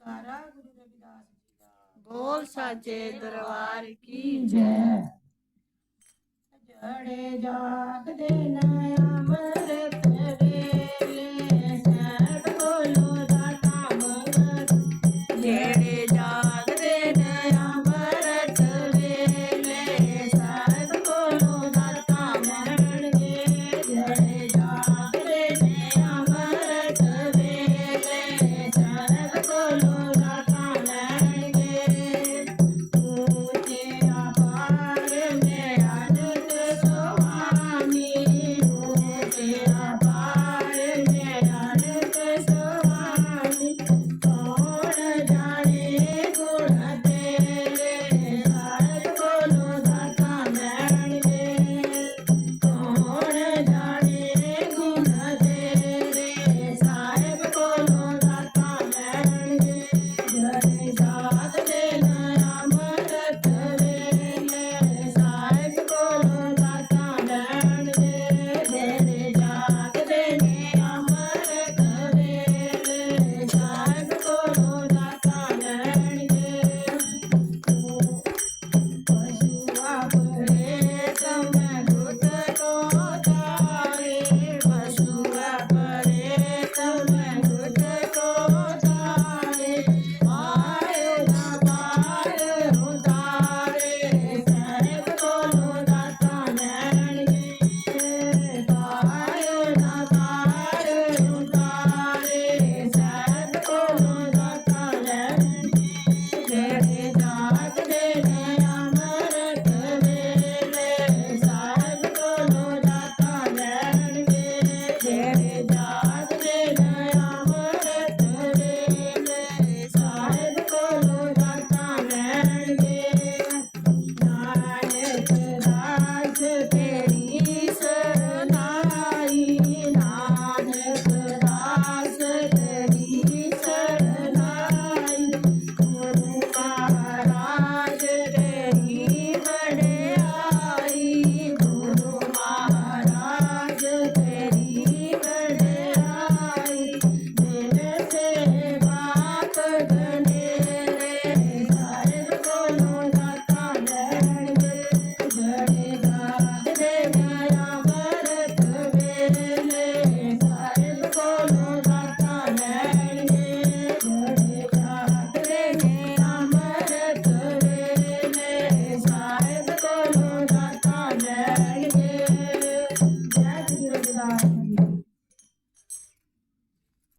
ਜੈਕਾਰਾ ਗੁਰੂ ਰਵਿਦਾਸ ਜੀ ਦਾ। ਬੋਲ ਸਾਚੇ ਦਰਬਾਰ ਕੀ ਜੈ। ਜੜੇ ਜਾਗਦੇ ਨਾ